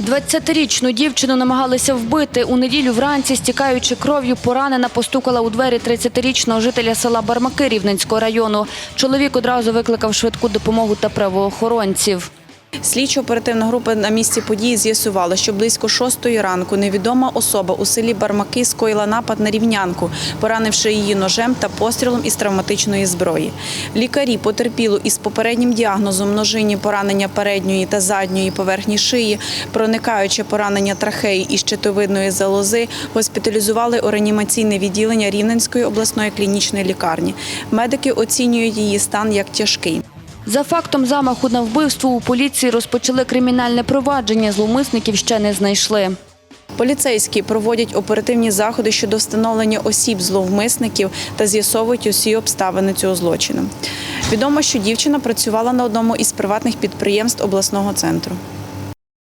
20-річну дівчину намагалися вбити. У неділю вранці, стікаючи кров'ю, поранена постукала у двері 30-річного жителя села Бармаки Рівненського району. Чоловік одразу викликав швидку допомогу та правоохоронців. Слідчо-оперативна група на місці події з'ясувала, що близько шостої ранку невідома особа у селі Бармаки скоїла напад на рівнянку, поранивши її ножем та пострілом із травматичної зброї. Лікарі потерпілу із попереднім діагнозом множинні поранення передньої та задньої поверхні шиї, проникаюче поранення трахеї і щитовидної залози, госпіталізували у реанімаційне відділення Рівненської обласної клінічної лікарні. Медики оцінюють її стан як тяжкий. За фактом замаху на вбивство у поліції розпочали кримінальне провадження. Зловмисників ще не знайшли. Поліцейські проводять оперативні заходи щодо встановлення осіб зловмисників та з'ясовують усі обставини цього злочину. Відомо, що дівчина працювала на одному із приватних підприємств обласного центру.